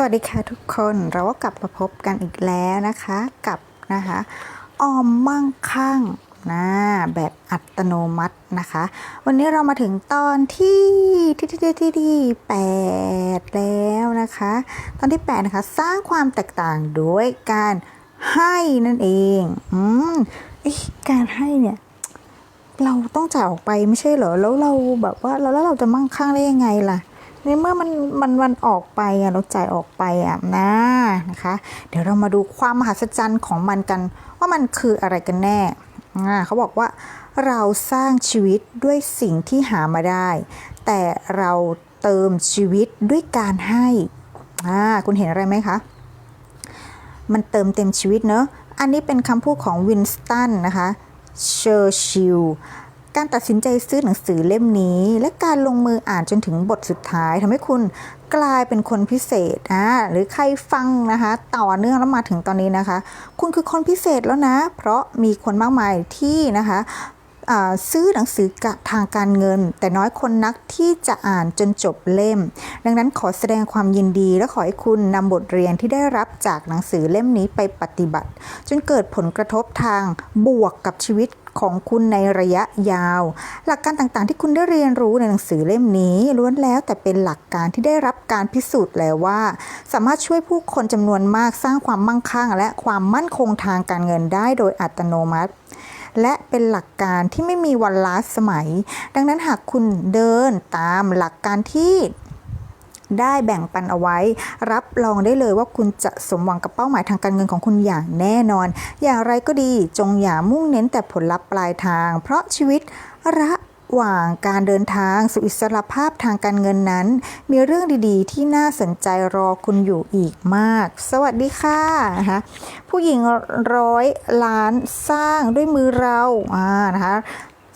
สวัสดีค่ะทุกคนเราก็กลับมาพบกันอีกแล้วนะคะกับนะคะออมมั่งคั่งนะแบบอัตโนมัตินะคะ วันนี้เรามาถึงตอนที่ที่ที่ที่ที่แปดแล้วนะคะ ตอนที่แปดนะคะสร้างความแตกต่างด้วยการให้นั่นเองอืมอการให้เนี่ยเราต้องจ่ายออกไปไม่ใช่เหรอแล้วเราแบบว่าแล้วเราจะมั่งคั่งได้ยังไงล่ะ ในเมื่อมันมันมันออกไปอะเราจ่ายออกไปอะนะนะคะ เดี๋ยวเรามาดูความมหัศจรรย์ของมันกัน ว่ามันคืออะไรกันแน่เขาบอกว่าเราสร้างชีวิตด้วยสิ่งที่หามาได้ แต่เราเติมชีวิตด้วยการให้อ่าคุณเห็นอะไรไหมคะ มันเติมเต็มชีวิตเนอะ อันนี้เป็นคำพูดของวินสตันนะคะ เชอร์ชิล การตัดสินใจซื้อหนังสือเล่มนี้ และการลงมืออ่านจนถึงบทสุดท้ายทำให้คุณกลายเป็นคนพิเศษอ่าหรือใครฟังนะคะต่อเนื่องแล้วมาถึงตอนนี้นะคะ คุณคือคนพิเศษแล้วนะ เพราะมีคนมากมายที่นะคะ ซื้อหนังสือกะทางการเงิน แต่น้อยคนนักที่จะอ่านจนจบเล่ม ดังนั้นขอแสดงความยินดีและขอให้คุณนำบทเรียนที่ได้รับจากหนังสือเล่มนี้ไปปฏิบัติ จนเกิดผลกระทบทางบวกกับชีวิตของคุณในระยะยาว หลักการต่างๆ ที่คุณได้เรียนรู้ในหนังสือเล่มนี้ ล้วนแล้วแต่เป็นหลักการที่ได้รับการพิสูจน์แล้วว่า สามารถช่วยผู้คนจำนวนมากสร้างความมั่งคั่ง และความมั่นคงทางการเงินได้โดยอัตโนมัติ และเป็นหลักการที่ไม่มีวันล้าสมัย ดังนั้นหากคุณเดินตามหลักการที่ได้แบ่งปันเอาไว้ รับรองได้เลยว่าคุณจะสมหวังกับเป้าหมายทางการเงินของคุณอย่างแน่นอน อย่างไรก็ดีจงอย่ามุ่งเน้นแต่ผลลัพธ์ปลายทาง เพราะชีวิตระ หว่างการเดินทางสู่อิสรภาพทางการเงินนั้น มีเรื่องดีๆ ที่น่าสนใจรอคุณอยู่อีกมาก สวัสดีค่ะนะคะผู้หญิงร้อยล้านสร้างด้วยมือเราอ่านะคะ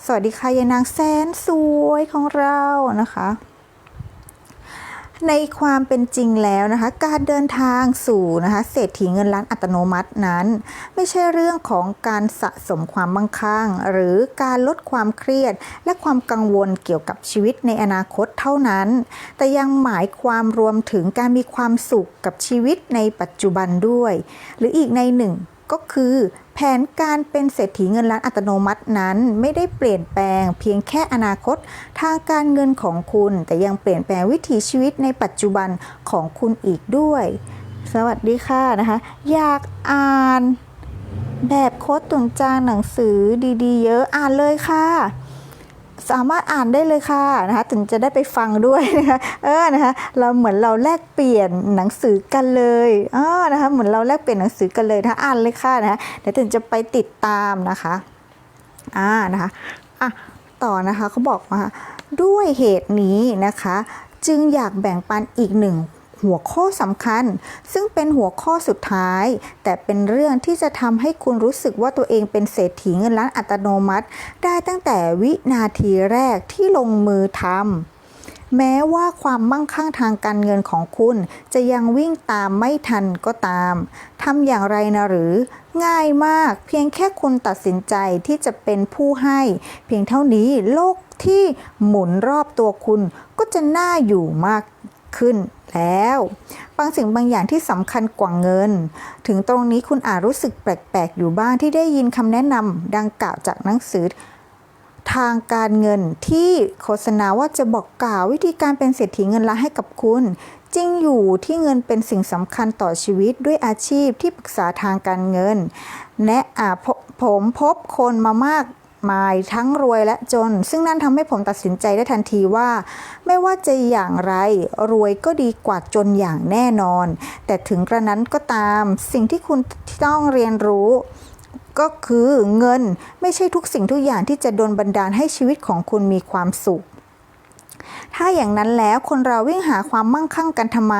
สวัสดีค่ะยายนางแสนสวยของเรานะคะ ในความเป็นจริงแล้วนะคะ การเดินทางสู่นะคะเศรษฐีเงินล้านอัตโนมัตินั้น ไม่ใช่เรื่องของการสะสมความมั่งคั่ง หรือการลดความเครียด และความกังวลเกี่ยวกับชีวิตในอนาคตเท่านั้น แต่ยังหมายความรวมถึงการมีความสุขกับชีวิตในปัจจุบันด้วย หรืออีกในหนึ่ง ก็คือแผนการเป็นเศรษฐีเงินล้านอัตโนมัตินั้น ไม่ได้เปลี่ยนแปลง เพียงแค่อนาคต ทางการเงินของคุณ แต่ยังเปลี่ยนแปลงวิถีชีวิตในปัจจุบันของคุณอีกด้วย สวัสดีค่ะนะคะ อยากอ่าน แบบโค้ดตุนจางหนังสือดีๆ เยอะอ่านเลยค่ะ สามารถอ่านได้เลยค่ะนะคะถึงจะได้ไปฟังด้วยนะคะเออนะคะเราเหมือนเราแลกเปลี่ยนหนังสือกันเลยเออนะคะเหมือนเราแลกเปลี่ยนหนังสือกันเลยนะคะอ่านเลยค่ะนะคะเดี๋ยวถึงจะไปติดตามนะคะอ่านะคะอะต่อนะคะเขาบอกว่าด้วยเหตุนี้นะคะ จึงอยากแบ่งปันอีกหนึ่ง หัวข้อสำคัญ ซึ่งเป็นหัวข้อสุดท้าย แต่เป็นเรื่องที่จะทำให้คุณรู้สึกว่าตัวเองเป็นเศรษฐีเงินล้านอัตโนมัติ ได้ตั้งแต่วินาทีแรกที่ลงมือทำแม้ว่าความมั่งคั่งทางการเงินของคุณ จะยังวิ่งตามไม่ทันก็ตาม ทำอย่างไรนะหรือ ง่ายมาก เพียงแค่คุณตัดสินใจที่จะเป็นผู้ให้ เพียงเท่านี้โลกที่หมุนรอบตัวคุณก็จะน่าอยู่มาก ขึ้นแล้ว บางสิ่งบางอย่างที่สำคัญกว่าเงิน ถึงตรงนี้คุณอาจรู้สึกแปลกๆ อยู่บ้างที่ได้ยินคำแนะนำดังกล่าวจากหนังสือ ทางการเงินที่โฆษณาว่าจะบอกกล่าววิธีการเป็นเศรษฐีเงินล้านให้กับคุณ จริงอยู่ที่เงินเป็นสิ่งสำคัญต่อชีวิตด้วยอาชีพที่ปรึกษาทางการเงินแนะอาผมพบคนมามาก มายทั้งรวยและจน ซึ่งนั่นทำให้ผมตัดสินใจได้ทันทีว่า ไม่ว่าจะอย่างไร รวยก็ดีกว่าจนอย่างแน่นอน แต่ถึงกระนั้นก็ตามสิ่งที่คุณต้องเรียนรู้ก็คือเงินไม่ใช่ทุกสิ่งทุกอย่างที่จะดลบันดาลให้ชีวิตของคุณมีความสุข ถ้าอย่างนั้นแล้วคนเราวิ่งหาความมั่งคั่งกันทำไม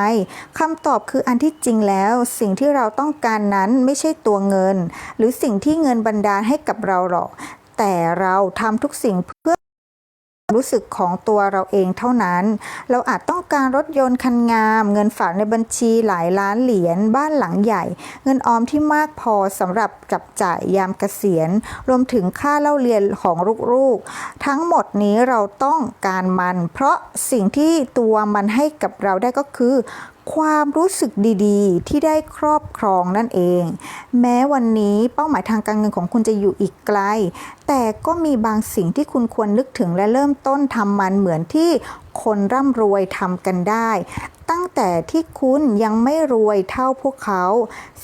คำตอบคืออันที่จริงแล้ว สิ่งที่เราต้องการนั้นไม่ใช่ตัวเงิน หรือสิ่งที่เงินบันดาลให้กับเราหรอก แต่เราทำทุกสิ่งเพื่อรู้สึกของตัวเราเองเท่านั้น เราอาจต้องการรถยนต์คันงาม เงินฝากในบัญชีหลายล้านเหรียญ บ้านหลังใหญ่ เงินออมที่มากพอสำหรับจับจ่ายยามเกษียณ รวมถึงค่าเล่าเรียนของลูกๆ ทั้งหมดนี้เราต้องการมัน เพราะสิ่งที่ตัวมันให้กับเราได้ก็คือ ความรู้สึกดีๆ ที่ได้ครอบครองนั่นเอง แม้วันนี้เป้าหมายทางการเงินของคุณจะอยู่อีกไกล แต่ก็มีบางสิ่งที่คุณควรนึกถึงและเริ่มต้นทำมันเหมือนที่คนร่ำรวยทำกันได้ ตั้งแต่ที่คุณยังไม่รวยเท่าพวกเขา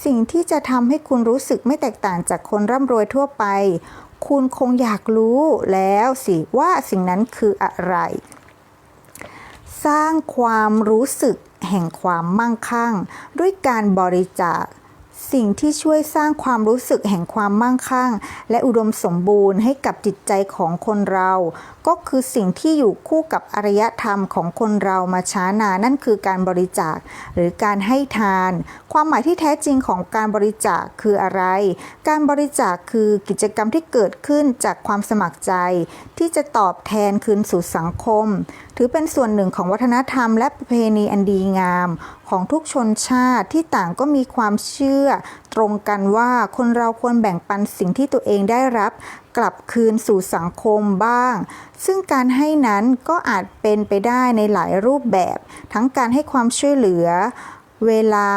สิ่งที่จะทำให้คุณรู้สึกไม่แตกต่างจากคนร่ำรวยทั่วไป คุณคงอยากรู้แล้วสิว่าสิ่งนั้นคืออะไร สร้างความรู้สึกแห่งความมั่งคั่ง ด้วยการบริจาค สิ่งที่ช่วยสร้างความรู้สึกแห่งความมั่งคั่ง และอุดมสมบูรณ์ให้กับจิตใจของคนเรา ก็คือสิ่งที่อยู่คู่กับอารยธรรมของคนเรามาช้านานนั่นคือการบริจาค หรือการให้ทาน ความหมายที่แท้จริงของการบริจาคคืออะไร การบริจาคคือกิจกรรมที่เกิดขึ้นจากความสมัครใจ ที่จะตอบแทนคืนสู่สังคม ถือเป็นส่วนหนึ่งของวัฒนธรรมและประเพณีอันดีงาม ของทุกชนชาติที่ต่างก็มีความเชื่อ ตรงกันว่าคนเราควรแบ่งปันสิ่งที่ตัวเองได้รับ กลับคืนสู่สังคมบ้าง ซึ่งการให้นั้นก็อาจเป็นไปได้ในหลายรูปแบบ ทั้งการให้ความช่วยเหลือ เวลา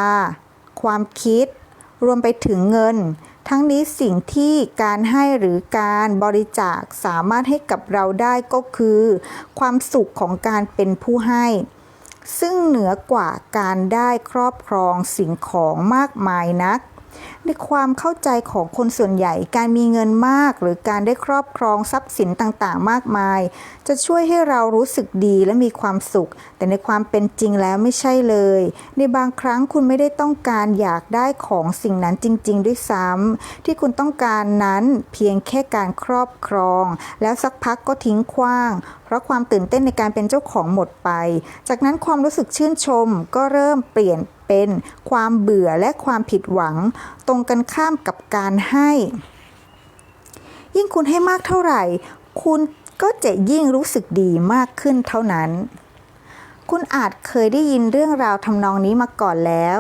ความคิด รวมไปถึงเงิน ทั้งนี้สิ่งที่การให้หรือการบริจาคสามารถให้กับเราได้ก็คือ ความสุขของการเป็นผู้ให้ ซึ่งเหนือกว่าการได้ครอบครองสิ่งของมากมายนัก ในความเข้าใจของคนส่วนใหญ่ การมีเงินมากหรือการได้ครอบครองทรัพย์สินต่างๆ มากมาย จะช่วยให้เรารู้สึกดีและมีความสุข แต่ในความเป็นจริงแล้วไม่ใช่เลย ในบางครั้งคุณไม่ได้ต้องการอยากได้ของสิ่งนั้นจริง ๆ ด้วยซ้ำที่คุณต้องการนั้นเพียงแค่การครอบครอง แล้วสักพักก็ทิ้งขว้าง เพราะความตื่นเต้นในการเป็นเจ้าของหมดไป จากนั้นความรู้สึกชื่นชมก็เริ่มเปลี่ยน เป็น ความเบื่อและความผิดหวัง ตรงกันข้ามกับการให้ ยิ่งคุณให้มากเท่าไหร่ คุณก็จะยิ่งรู้สึกดีมากขึ้นเท่านั้น คุณอาจเคยได้ยินเรื่องราวทำนองนี้มาก่อนแล้ว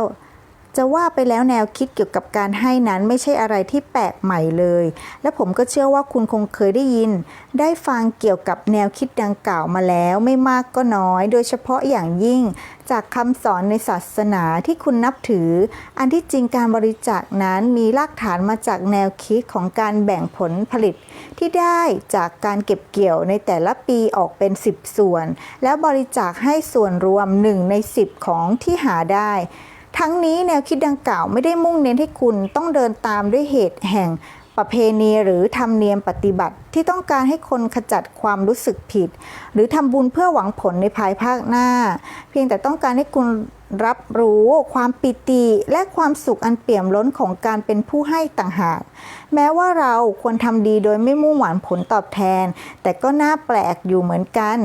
จะว่าไปแล้วแนวคิดเกี่ยวกับการให้นั้นไม่ใช่อะไรที่แปลกใหม่เลย และผมก็เชื่อว่าคุณคงเคยได้ยิน ได้ฟังเกี่ยวกับแนวคิดดังกล่าวมาแล้วไม่มากก็น้อย โดยเฉพาะอย่างยิ่ง จากคำสอนในศาสนาที่คุณนับถือ อันที่จริงการบริจาคนั้นมีรากฐานมาจากแนวคิดของการแบ่งผลผลิต ที่ได้จากการเก็บเกี่ยวในแต่ละปีออกเป็น 10 ส่วน แล้วบริจาคให้ส่วนรวม1ใน 10 ของที่หาได้ ทั้งนี้แนวคิดดังกล่าวไม่ได้มุ่งเน้นให้คุณต้องเดินตามด้วยเหตุแห่งประเพณีหรือธรรมเนียมปฏิบัติที่ต้องการให้คนขจัดความรู้สึกผิด หรือทำบุญเพื่อหวังผลในภายภาคหน้า เพียงแต่ต้องการให้คุณรับรู้ความปิติและความสุขอันเปี่ยมล้นของการเป็นผู้ให้ต่างหาก แม้ว่าเราควรทำดีโดยไม่มุ่งหวังผลตอบแทน แต่ก็น่าแปลกอยู่เหมือนกัน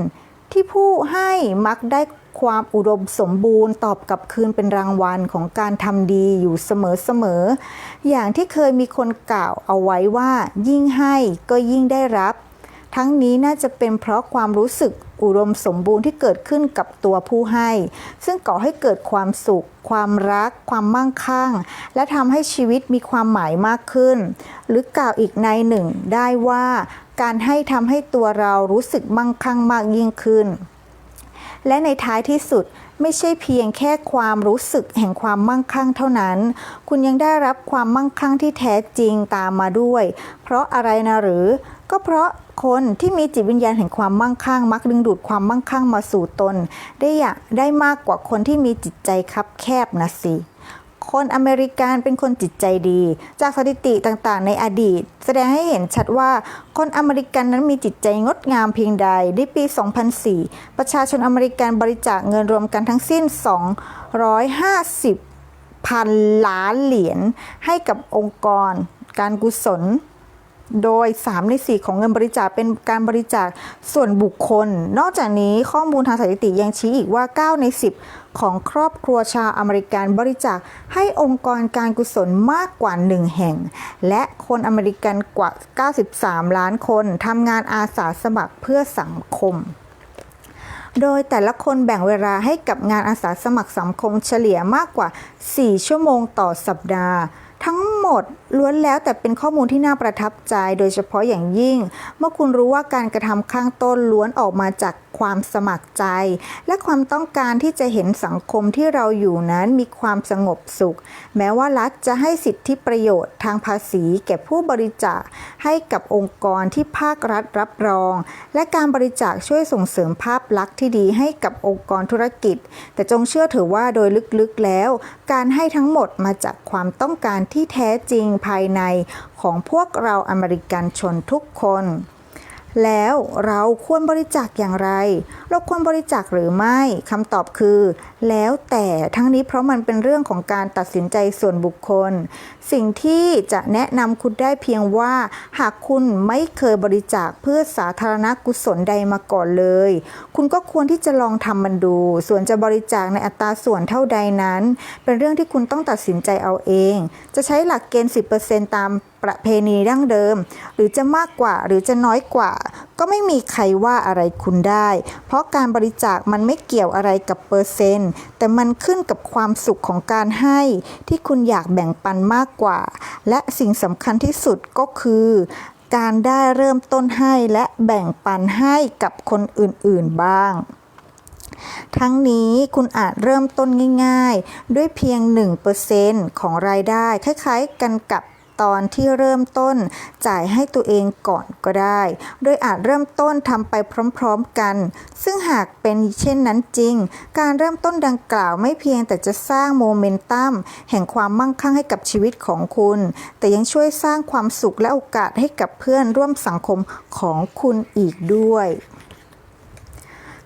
ที่ผู้ให้มักได้ ความอุดมสมบูรณ์ตอบกลับคืนเป็นรางวัลของการทำดีอยู่เสมอๆ อย่างที่เคยมีคนกล่าวเอาไว้ว่า ยิ่งให้ก็ยิ่งได้รับ ทั้งนี้น่าจะเป็นเพราะความรู้สึกอุดมสมบูรณ์ที่เกิดขึ้นกับตัวผู้ให้ ซึ่งก่อให้เกิดความสุข ความรัก ความมั่งคั่ง และทำให้ชีวิตมีความหมายมากขึ้น หรือกล่าวอีกในหนึ่งได้ว่า การให้ทำให้ตัวเรารู้สึกมั่งคั่งมากยิ่งขึ้น และในท้ายที่สุดไม่ใช่เพียงแค่ความรู้สึกแห่งความมั่งคั่งเท่านั้น คุณยังได้รับความมั่งคั่งที่แท้จริงตามมาด้วย เพราะอะไรนะหรือ ก็เพราะคนที่มีจิตวิญญาณแห่งความมั่งคั่ง มักดึงดูดความมั่งคั่งมาสู่ตน ได้อยากได้มากกว่าคนที่มีจิตใจคับแคบนะสิ คนอเมริกันเป็นคนจิตใจดี จากสถิติต่างๆ ในอดีต แสดงให้เห็นชัดว่าคนอเมริกันนั้นมีจิตใจงดงามเพียงใด ในปี 2004 ประชาชนอเมริกันบริจาคเงินรวมกันทั้งสิ้น 250พันล้านเหรียญให้กับองค์กร การกุศลโดย 3 ใน 4 ของเงินบริจาคเป็นการบริจาคส่วนบุคคล นอกจากนี้ข้อมูลทางสถิติยังชี้อีกว่า 9 ใน 10 ของครอบครัวชาวอเมริกันบริจาคให้องค์กรการกุศลมากกว่า 1 แห่ง และคนอเมริกันกว่า 93 ล้านคนทำงานอาสาสมัครเพื่อสังคมโดยแต่ละคนแบ่งเวลาให้กับงานอาสาสมัครสังคมเฉลี่ยมากกว่า 4 ชั่วโมงต่อสัปดาห์ ทั้งหมดล้วนแล้วแต่เป็นข้อมูลที่น่าประทับใจ โดยเฉพาะอย่างยิ่ง เมื่อคุณรู้ว่าการกระทำข้างต้นล้วนออกมาจาก ความสมัครใจ และความต้องการที่จะเห็นสังคมที่เราอยู่นั้นมีความสงบสุข แม้ว่ารัฐจะให้สิทธิประโยชน์ทางภาษี แก่ผู้บริจาคให้กับองค์กรที่ภาครัฐรับรอง และการบริจาคช่วยส่งเสริมภาพลักษณ์ที่ดีให้กับองค์กรธุรกิจ แต่จงเชื่อถือว่าโดยลึกๆแล้ว การให้ทั้งหมดมาจากความต้องการที่แท้จริงภายในของพวกเราอเมริกันชนทุกคน แล้วเราควรบริจาคอย่างไร เราควรบริจาคหรือไม่คำตอบคือ แล้วแต่ทั้งนี้เพราะมันเป็นเรื่องของการตัดสินใจส่วนบุคคล สิ่งที่จะแนะนำคุณได้เพียงว่า หากคุณไม่เคยบริจาคเพื่อสาธารณกุศลใดมาก่อนเลย คุณก็ควรที่จะลองทำมันดู ส่วนจะบริจาคในอัตราส่วนเท่าใดนั้น เป็นเรื่องที่คุณต้องตัดสินใจเอาเอง จะใช้หลักเกณฑ์ 10%ตามประเพณีดั้งเดิม หรือจะมากกว่าหรือจะน้อยกว่า ก็ไม่มีใครว่าอะไรคุณได้ เพราะการบริจาคมันไม่เกี่ยวอะไรกับเปอร์เซ็นต์แต่มันขึ้นกับความสุขของการให้ที่คุณอยากแบ่งปันมากกว่า และสิ่งสำคัญที่สุดก็คือ การได้เริ่มต้นให้และแบ่งปันให้กับคนอื่นๆบ้างทั้งนี้คุณอาจเริ่มต้นง่ายๆ ด้วยเพียง 1%ของรายได้ คล้ายๆกันกับ ตอนที่เริ่มต้น จ่ายให้ตัวเองก่อนก็ได้ โดยอาจเริ่มต้นทำไปพร้อมๆกัน ซึ่งหากเป็นเช่นนั้นจริง การเริ่มต้นดังกล่าวไม่เพียงแต่จะสร้างโมเมนตัมแห่งความมั่งคั่งให้กับชีวิตของคุณ แต่ยังช่วยสร้างความสุขและโอกาสให้กับเพื่อนร่วมสังคมของคุณอีกด้วย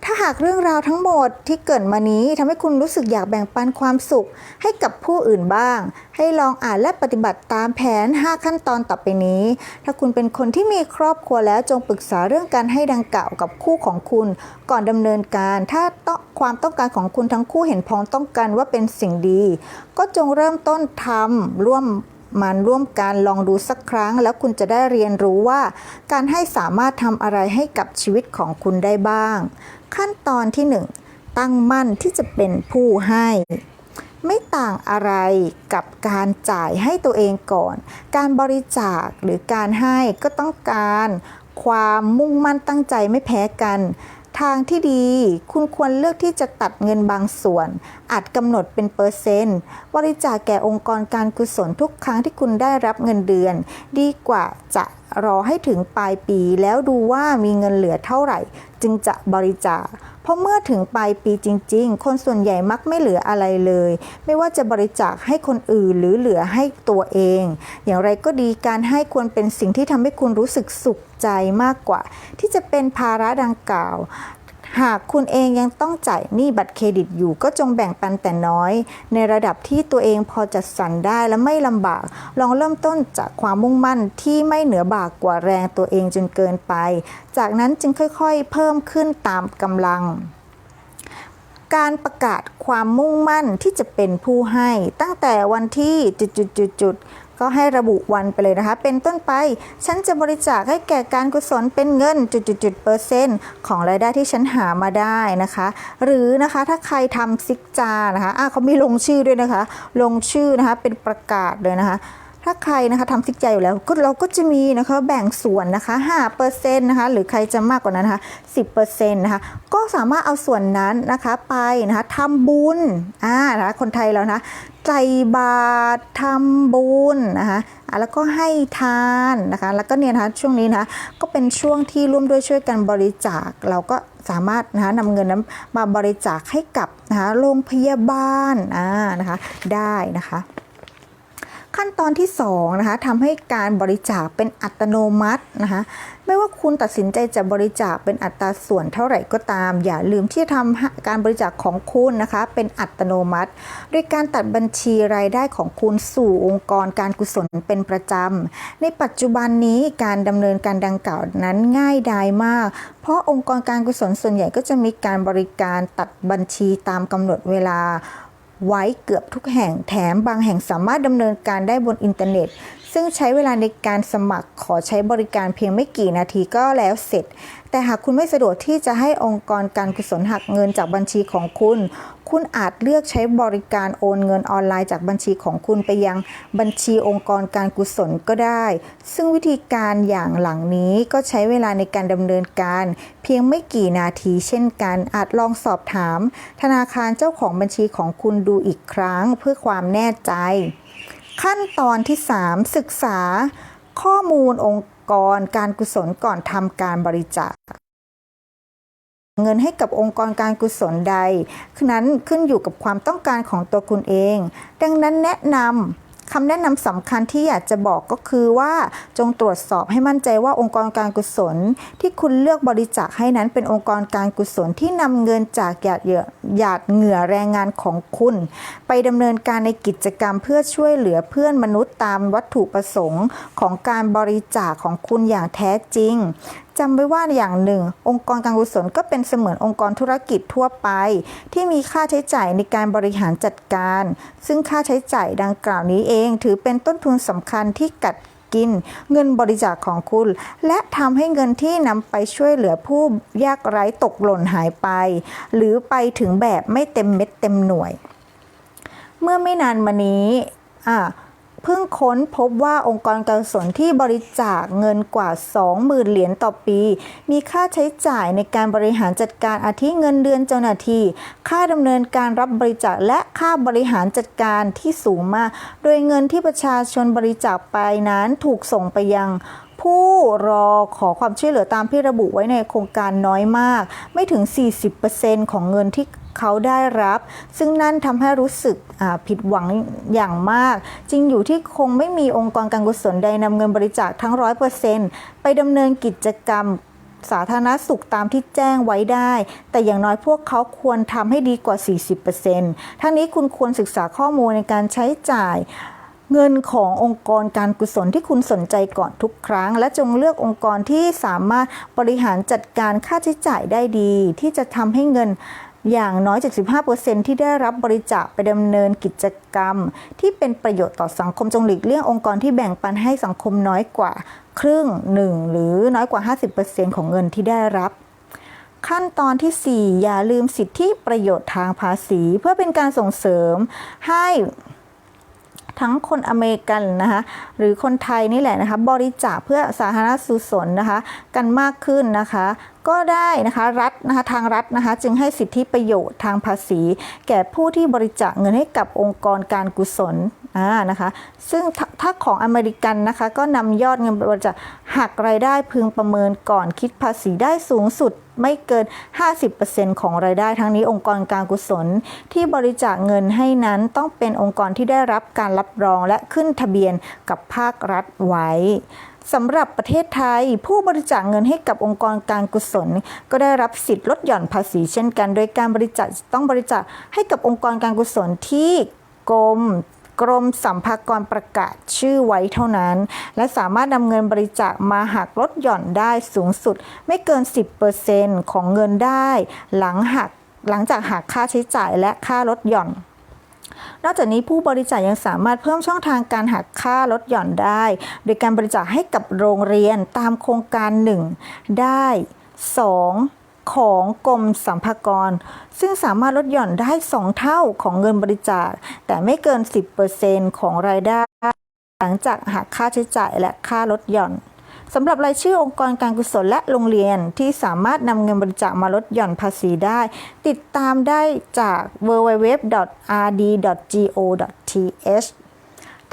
ถ้าหากเรื่องราวทั้งหมดที่เกิดมานี้ทำให้คุณรู้สึกอยากแบ่งปันความสุขให้กับผู้อื่นบ้าง ให้ลองอ่านและปฏิบัติตามแผน 5 ขั้นตอนต่อไปนี้ ถ้าคุณเป็นคนที่มีครอบครัวแล้วจงปรึกษาเรื่องการให้ดังกล่าวกับคู่ของคุณ ก่อนดำเนินการ ถ้าต้องความต้องการของคุณทั้งคู่เห็นพ้องต้องกันว่าเป็นสิ่งดี ก็จงเริ่มต้นทำร่วมมันร่วมกันลองดูสักครั้ง แล้วคุณจะได้เรียนรู้ว่า การให้สามารถทำอะไรให้กับชีวิตของคุณได้บ้าง ขั้นตอนที่ 1 ตั้งมั่นที่จะเป็นผู้ให้ ไม่ต่างอะไรกับการจ่ายให้ตัวเองก่อน การบริจาคหรือการให้ก็ต้องการความมุ่งมั่นตั้งใจไม่แพ้กัน ทางที่ดีคุณควรเลือกที่จะตัดเงินบางส่วน อาจกำหนดเป็นเปอร์เซนต์ บริจาคแก่องค์กรการกุศลทุกครั้งที่คุณได้รับเงินเดือน ดีกว่าจะรอให้ถึงปลายปีแล้วดูว่ามีเงินเหลือเท่าไหร่ จึงจะบริจาค เพราะเมื่อถึงปลายปีจริง ๆ คนส่วนใหญ่มักไม่เหลืออะไรเลย ไม่ว่าจะบริจาคให้คนอื่นหรือเหลือให้ตัวเอง อย่างไรก็ดีการให้ควรเป็นสิ่งที่ทำให้คุณรู้สึกสุขใจมากกว่า ที่จะเป็นภาระดังกล่าว หากคุณเองยังต้องจ่ายหนี้บัตรเครดิตอยู่ ก็จงแบ่งปันแต่น้อย ในระดับที่ตัวเองพอจัดสรรได้และไม่ลำบาก ลองเริ่มต้นจากความมุ่งมั่นที่ไม่เหนือบากกว่าแรงตัวเองจนเกินไป จากนั้นจึงค่อยๆ เพิ่มขึ้นตามกำลังการประกาศความมุ่งมั่นที่จะเป็นผู้ให้ ตั้งแต่วันที่จุดๆๆ ก็ให้ระบุวันไปเลยนะคะ เป็นต้นไป ฉันจะบริจาคให้แก่การกุศลเป็นเงินจุดๆเปอร์เซ็นต์ของรายได้ที่ฉันหามาได้นะคะ หรือนะคะถ้าใครทำซิกจานะคะะเขามีลงชื่อด้วยนะคะ ลงชื่อนะคะเป็นประกาศเลยนะคะ ถ้าใครนะคะทำซิกใจอยู่แล้วก็เราก็จะมีนะคะแบ่งส่วนนะคะ5%นะคะหรือใครจะมากกว่านั้นนะคะ10%นะคะก็สามารถเอาส่วนนั้นนะคะไปนะคะทำบุญอ่านะคะคนไทยแล้วนะใจบาตรทำบุญนะคะอะแล้วก็ให้ทานนะคะ แล้วก็เนี่ยนะคะช่วงนี้นะคะก็เป็นช่วงที่ร่วมด้วยช่วยกันบริจาค เราก็สามารถนะคะนำเงินนั้นมาบริจาคให้กับนะคะโรงพยาบาลอ่านะคะได้นะคะ ขั้นตอนที่2นะคะทำให้การบริจาคเป็นอัตโนมัตินะคะไม่ว่าคุณตัดสินใจจะบริจาคเป็นอัตราส่วนเท่าไหร่ก็ตาม อย่าลืมที่จะทำการบริจาคของคุณนะคะเป็นอัตโนมัติโดยการตัดบัญชีรายได้ของคุณสู่องค์กรการกุศลเป็นประจำ ในปัจจุบันนี้การดำเนินการดังกล่าวนั้นง่ายดายมาก เพราะองค์กรการกุศลส่วนใหญ่ก็จะมีการบริการตัดบัญชีตามกำหนดเวลา ไว้เกือบทุกแห่งแถมบางแห่งสามารถดำเนินการได้บนอินเทอร์เน็ต ซึ่งใช้เวลาในการสมัครขอใช้บริการเพียงไม่กี่นาทีก็แล้วเสร็จ แต่หากคุณไม่สะดวกที่จะให้องค์กรการกุศลหักเงินจากบัญชีของคุณ คุณอาจเลือกใช้บริการโอนเงินออนไลน์จากบัญชีของคุณไปยังบัญชีองค์กรการกุศลก็ได้ ซึ่งวิธีการอย่างหลังนี้ก็ใช้เวลาในการดำเนินการ เพียงไม่กี่นาทีเช่นกัน อาจลองสอบถาม ธนาคารเจ้าของบัญชีของคุณดูอีกครั้งเพื่อความแน่ใจ ขั้นตอนที่ 3 ศึกษาข้อมูลองค์ กร การกุศลก่อนทำการบริจาค เงินให้กับองค์กรการกุศลใดนั้นขึ้นอยู่กับความต้องการของตัวคุณเอง ดังนั้นแนะนำ คำแนะนำสำคัญที่อยากจะบอกก็คือว่าจงตรวจสอบให้มั่นใจว่าองค์กรการกุศล ที่คุณเลือกบริจาคให้นั้นเป็นองค์กรการกุศลที่นำเงินจากหยาดเหยื่อหยาดเหงื่อแรงงานของคุณ ไปดำเนินการในกิจกรรมเพื่อช่วยเหลือเพื่อนมนุษย์ตามวัตถุประสงค์ของการบริจาคของคุณอย่างแท้จริง จำไว้ว่าอย่างหนึ่ง องค์กรการกุศลก็เป็นเสมือนองค์กรธุรกิจทั่วไป ที่มีค่าใช้จ่ายในการบริหารจัดการ ซึ่งค่าใช้จ่ายดังกล่าวนี้เอง ถือเป็นต้นทุนสำคัญที่กัดกินเงินบริจาคของคุณ และทำให้เงินที่นำไปช่วยเหลือผู้ยากไร้ตกหล่นหายไป หรือไปถึงแบบไม่เต็มเม็ดเต็มหน่วย เมื่อไม่นานมานี้อ่า เพิ่งค้นพบว่าองค์กรการกุศลที่บริจาคเงินกว่า 20,000 เหรียญต่อปี มีค่าใช้จ่ายในการบริหารจัดการอาทิเงินเดือนเจ้าหน้าที่ค่าดำเนินการรับบริจาคและค่าบริหารจัดการที่สูงมาก โดยเงินที่ประชาชนบริจาคไปนั้นถูกส่งไปยังผู้รอขอความช่วยเหลือตามที่ระบุไว้ในโครงการน้อยมาก ไม่ถึง 40%ของเงินที่ เขาได้รับ ซึ่งนั่นทำให้รู้สึกผิดหวังอย่างมาก จริงอยู่ที่คงไม่มีองค์กรการกุศลใดนำเงินบริจาคทั้ง 100%ไปดำเนินกิจกรรมสาธารณสุขตามที่แจ้งไว้ได้ แต่อย่างน้อยพวกเขาควรทำให้ดีกว่า 40%ทั้งนี้คุณควรศึกษาข้อมูลในการใช้จ่ายเงินขององค์กรการกุศลที่คุณสนใจก่อนทุกครั้ง และจงเลือกองค์กรที่สามารถบริหารจัดการค่าใช้จ่ายได้ดี ที่จะทำให้เงิน อย่างน้อย 75%ที่ได้รับบริจาคไปดำเนินกิจกรรม ที่เป็นประโยชน์ต่อสังคมจงหลีกเลี่ยงองค์กรที่แบ่งปันให้สังคมน้อยกว่าครึ่งหนึ่งหรือน้อยกว่า 50%ของเงินที่ได้รับ ขั้นตอนที่ 4 อย่าลืมสิทธิประโยชน์ทางภาษี เพื่อเป็นการส่งเสริมให้ทั้งคนอเมริกันนะคะหรือคนไทยนี่แหละนะคะบริจาคเพื่อสาธารณสุขนะคะกันมากขึ้นนะคะ ก็ได้นะคะรัฐนะคะทางรัฐนะคะจึงให้สิทธิประโยชน์ทางภาษี แก่ผู้ที่บริจาคเงินให้กับองค์กรการกุศลอ่านะคะซึ่งถ้าถ้าของอเมริกันนะคะก็นำยอดเงินบริจาคหักรายได้พึงประเมินก่อนคิดภาษีได้สูงสุดไม่เกิน 50%ของรายได้ทั้งนี้องค์กรการกุศล ที่บริจาคเงินให้นั้นต้องเป็นองค์กรที่ได้รับการรับรองและขึ้นทะเบียนกับภาครัฐไว้ สำหรับประเทศไทย ผู้บริจาคเงินให้กับองค์กรการกุศล ก็ได้รับสิทธิ์ลดหย่อนภาษีเช่นกัน โดยการบริจาคต้องบริจาคให้กับองค์กรการกุศลที่กรมกรมสัมภากรประกาศชื่อไว้เท่านั้น และสามารถนำเงินบริจาคมาหักลดหย่อนได้สูงสุด ไม่เกิน 10%ของเงินได้ หลังหักหลังจากหักค่าใช้จ่ายและค่าลดหย่อน นอกจากนี้ผู้บริจาคยังสามารถเพิ่มช่องทางการหักค่าลดหย่อนได้ โดยการบริจาคให้กับโรงเรียนตามโครงการ 1 ได้ 2 ของกรมสัมภากร ซึ่งสามารถลดหย่อนได้ 2 เท่าของเงินบริจาค แต่ไม่เกิน 10%ของรายได้ หลังจากหักค่าใช้จ่ายและค่าลดหย่อน สำหรับรายชื่อองค์กรการกุศลและโรงเรียนที่สามารถนำเงินบริจาคมาลดหย่อนภาษีได้ ติดตามได้จาก www.rd.go.th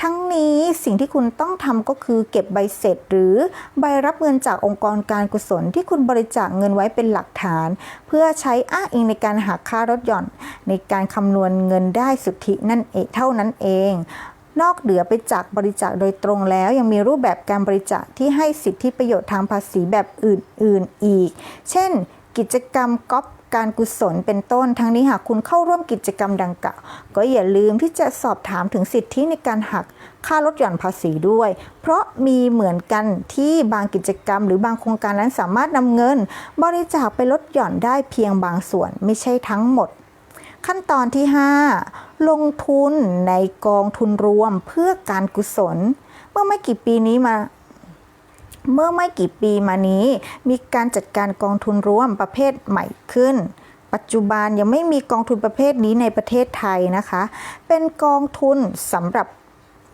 ทั้งนี้สิ่งที่คุณต้องทำก็คือเก็บใบเสร็จ หรือใบรับเงินจากองค์กรการกุศลที่คุณบริจาคเงินไว้เป็นหลักฐาน เพื่อใช้อ้างอิงในการหักค่าลดหย่อน ในการคำนวณเงินได้สุทธินั่นเองเท่านั้นเอง นอกเหนือไปจากบริจาคโดยตรงแล้ว ยังมีรูปแบบการบริจาคที่ให้สิทธิประโยชน์ทางภาษีแบบอื่น ๆ อีก เช่น กิจกรรมก๊อปการกุศลเป็นต้น ทั้งนี้หากคุณเข้าร่วมกิจกรรมดังกล่าว ก็อย่าลืมที่จะสอบถามถึงสิทธิในการหักค่าลดหย่อนภาษีด้วย เพราะมีเหมือนกันที่บางกิจกรรม หรือบางโครงการนั้นสามารถนำเงิน บริจาคไปลดหย่อนได้เพียงบางส่วนไม่ใช่ทั้งหมด ขั้นตอนที่ 5 ลงทุนในกองทุนรวมเพื่อการกุศล เมื่อไม่กี่ปีนี้มาเมื่อไม่กี่ปีมานี้ มีการจัดการกองทุนรวมประเภทใหม่ขึ้น ปัจจุบันยังไม่มีกองทุนประเภทนี้ในประเทศไทยนะคะ เป็นกองทุนสำหรับ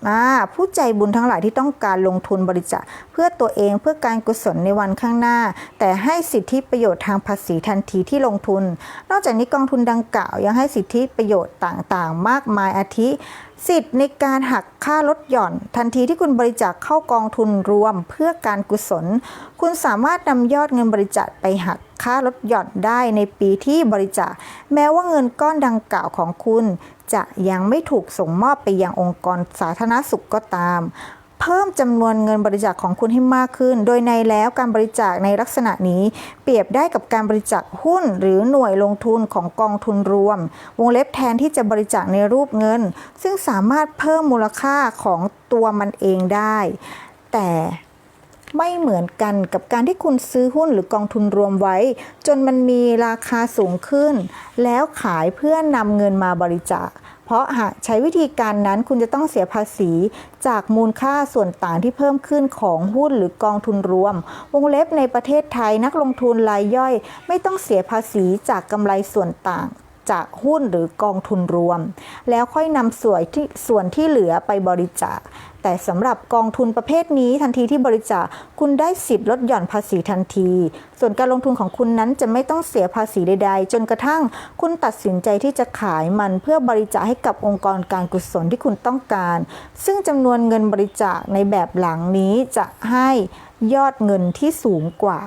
อ่าผู้ใจบุญทั้งหลายที่ต้องการลงทุนบริจาคเพื่อตัวเองเพื่อการกุศลในวันข้างหน้า แต่ให้สิทธิประโยชน์ทางภาษีทันทีที่ลงทุน นอกจากนี้กองทุนดังกล่าวยังให้สิทธิประโยชน์ต่างๆ มากมายอาทิ สิทธิ์ในการหักค่าลดหย่อน ทันทีที่คุณบริจาคเข้ากองทุนรวมเพื่อการกุศล คุณสามารถนำยอดเงินบริจาคไปหักค่าลดหย่อนได้ในปีที่บริจาค แม้ว่าเงินก้อนดังกล่าวของคุณ จะยังไม่ถูกส่งมอบไปยังองค์กรสาธารณสุขก็ตาม เพิ่มจำนวนเงินบริจาคของคุณให้มากขึ้น โดยในแล้วการบริจาคในลักษณะนี้ เปรียบได้กับการบริจาคหุ้น หรือหน่วยลงทุนของกองทุนรวม วงเล็บแทนที่จะบริจาคในรูปเงิน ซึ่งสามารถเพิ่มมูลค่าของตัวมันเองได้ แต่ ไม่เหมือนกันกับการที่คุณซื้อหุ้นหรือกองทุนรวมไว้ จนมันมีราคาสูงขึ้น แล้วขายเพื่อนำเงินมาบริจาค เพราะหากใช้วิธีการนั้นคุณจะต้องเสียภาษีจากมูลค่าส่วนต่างที่เพิ่มขึ้นของหุ้นหรือกองทุนรวม วงเล็บในประเทศไทยนักลงทุนรายย่อย ไม่ต้องเสียภาษีจากกำไรส่วนต่าง จากหุ้นหรือกองทุนรวม แล้วค่อยนำส่วนที่ส่วนที่เหลือไปบริจาค แต่สำหรับกองทุนประเภทนี้ทันทีที่บริจาคคุณได้สิทธิ์ลดหย่อนภาษีทันที ส่วนการลงทุนของคุณนั้นจะไม่ต้องเสียภาษีใด ๆ จนกระทั่งคุณตัดสินใจที่จะขายมันเพื่อบริจาคให้กับองค์กรการกุศลที่คุณต้องการ ซึ่งจำนวนเงินบริจาคในแบบหลังนี้จะให้ยอดเงินที่สูงกว่า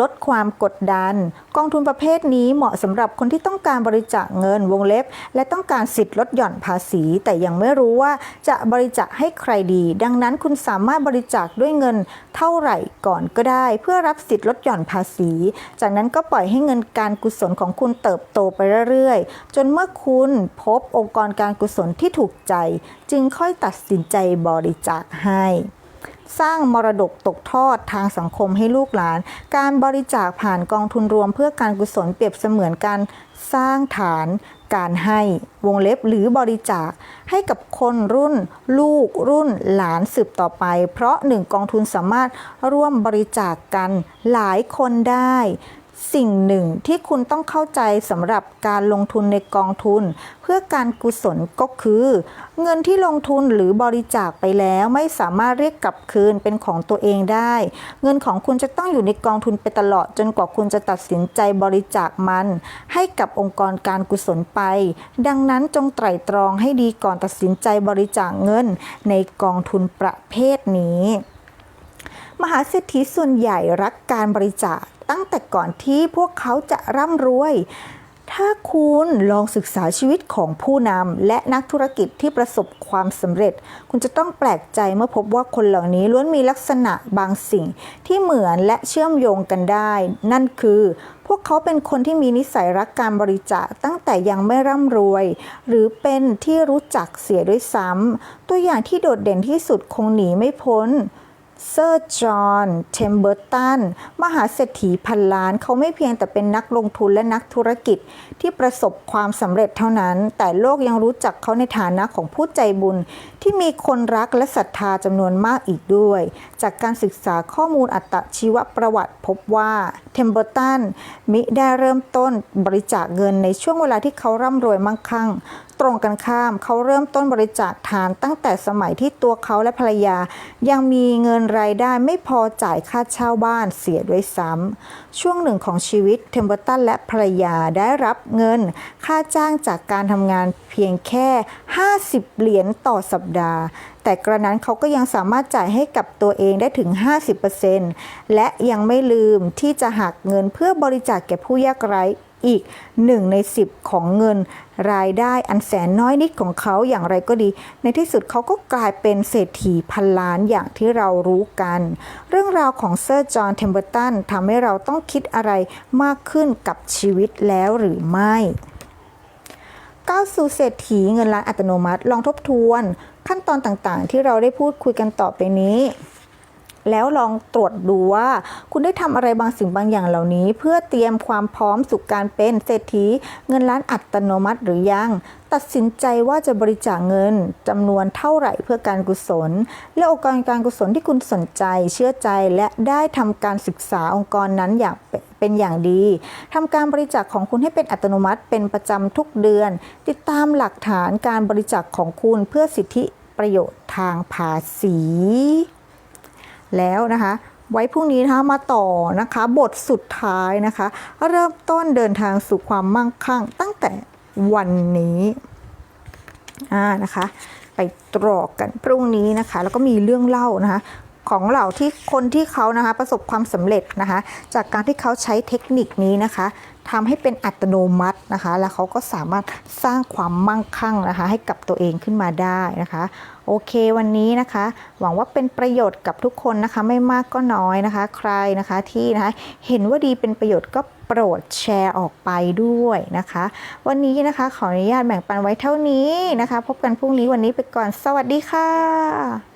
ลดความกดดัน กองทุนประเภทนี้เหมาะสำหรับคนที่ต้องการบริจาคเงินวงเล็บ และต้องการสิทธิ์ลดหย่อนภาษี แต่ยังไม่รู้ว่าจะบริจาคให้ใครดี ดังนั้นคุณสามารถบริจาคด้วยเงินเท่าไหร่ก่อนก็ได้ เพื่อรับสิทธิ์ลดหย่อนภาษี จากนั้นก็ปล่อยให้เงินการกุศลของคุณเติบโตไปเรื่อยๆ จนเมื่อคุณพบองค์กรการกุศลที่ถูกใจ จึงค่อยตัดสินใจบริจาคให้ สร้างมรดกตกทอดทางสังคมให้ลูกหลาน การบริจาคผ่านกองทุนรวมเพื่อการกุศลเปรียบเสมือนการสร้างฐานการให้วงเล็บหรือบริจาคให้กับคนรุ่น ลูกรุ่นหลานสืบต่อไป เพราะหนึ่งกองทุนสามารถร่วมบริจาคกันหลายคนได้ สิ่งหนึ่งที่คุณต้องเข้าใจสำหรับการลงทุนในกองทุน เพื่อการกุศลก็คือ เงินที่ลงทุนหรือบริจาคไปแล้วไม่สามารถเรียกกลับคืนเป็นของตัวเองได้ เงินของคุณจะต้องอยู่ในกองทุนไปตลอดจนกว่าคุณจะตัดสินใจบริจาคมัน ให้กับองค์กรการกุศลไป ดังนั้นจงไตร่ตรองให้ดีก่อนตัดสินใจบริจาคเงิน ในกองทุนประเภทนี้ มหาเศรษฐีส่วนใหญ่รักการบริจาค ตั้งแต่ก่อนที่พวกเขาจะร่ำรวย ถ้าคุณลองศึกษาชีวิตของผู้นำและนักธุรกิจที่ประสบความสำเร็จ คุณจะต้องแปลกใจเมื่อพบว่าคนเหล่านี้ล้วนมีลักษณะบางสิ่งที่เหมือนและเชื่อมโยงกันได้ นั่นคือพวกเขาเป็นคนที่มีนิสัยรักการบริจาคตั้งแต่ยังไม่ร่ำรวย หรือเป็นที่รู้จักเสียด้วยซ้ำตัวอย่างที่โดดเด่นที่สุดคงหนีไม่พ้น เซอร์จอห์น เทมเบอร์ตัน มหาเศรษฐีพันล้าน เขาไม่เพียงแต่เป็นนักลงทุนและนักธุรกิจที่ประสบความสำเร็จเท่านั้น แต่โลกยังรู้จักเขาในฐานะของผู้ใจบุญ ที่มีคนรักและศรัทธาจำนวนมากอีกด้วย จากการศึกษาข้อมูลอัตชีวประวัติพบว่า เทมเบอร์ตันมิได้เริ่มต้นบริจาคเงินในช่วงเวลาที่เขาร่ำรวยมั่งคั่งตรงกันข้ามเขาเริ่มต้นบริจาคทานตั้งแต่สมัยที่ตัวเขาและภรรยา ยังมีเงินรายได้ไม่พอจ่ายค่าเช่าบ้านเสียด้วยซ้ำช่วงหนึ่งของชีวิตเทมเบอร์ตันและภรรยาได้รับเงิน ค่าจ้างจากการทำงานเพียงแค่ 50 เหรียญต่อสัปดาห์ แต่กระนั้นเขาก็ยังสามารถจ่ายให้กับตัวเองได้ถึง 50%และยังไม่ลืมที่จะหักเงินเพื่อบริจาคแก่ผู้ยากไร้ อีก 1 ใน 10 ของเงิน รายได้อันแสนน้อยนิดของเขาอย่างไรก็ดี ในที่สุดเขาก็กลายเป็นเศรษฐีพันล้านอย่างที่เรารู้กัน เรื่องราวของเซอร์จอห์นเทมเบอร์ตันทำให้เราต้องคิดอะไรมากขึ้นกับชีวิตแล้วหรือไม่ก้าวสู่เศรษฐีเงินล้านอัตโนมัติ ลองทบทวน ขั้นตอนต่างๆ ที่เราได้พูดคุยกันต่อไปนี้ แล้วลองตรวจดูว่า คุณได้ทำอะไรบางสิ่งบางอย่างเหล่านี้ เพื่อเตรียมความพร้อมสู่การเป็นเศรษฐีเงินล้านอัตโนมัติหรือยัง ตัดสินใจว่าจะบริจาคเงินจำนวนเท่าไหร่เพื่อการกุศล และองค์กรการกุศลที่คุณสนใจเชื่อใจและได้ทำการศึกษาองค์กรนั้นอย่างเป็นเป็นอย่างดีทำการบริจาคของคุณให้เป็นอัตโนมัติเป็นประจำทุกเดือน ติดตามหลักฐานการบริจาคของคุณเพื่อสิทธิประโยชน์ทางภาษี แล้วนะคะ ไว้พรุ่งนี้นะคะมาต่อนะคะ บทสุดท้ายนะคะ เริ่มต้นเดินทางสู่ความมั่งคั่งตั้งแต่วันนี้อ่านะคะ ไปตรอกกันพรุ่งนี้นะคะ แล้วก็มีเรื่องเล่านะคะของเหล่าที่คนที่เขานะคะประสบความสำเร็จนะคะ จากการที่เขาใช้เทคนิคนี้นะคะ ทำให้เป็นอัตโนมัตินะคะ แล้วเขาก็สามารถสร้างความมั่งคั่งนะคะ ให้กับตัวเองขึ้นมาได้นะคะ โอเควันนี้นะคะ หวังว่าเป็นประโยชน์กับทุกคนนะคะ ไม่มากก็น้อยนะคะ ใครนะคะที่นะคะเห็นว่าดีเป็นประโยชน์ก็โปรดแชร์ออกไปด้วยนะคะ วันนี้นะคะขออนุญาตแบ่งปันไว้เท่านี้นะคะ พบกันพรุ่งนี้วันนี้ไปก่อนสวัสดีค่ะ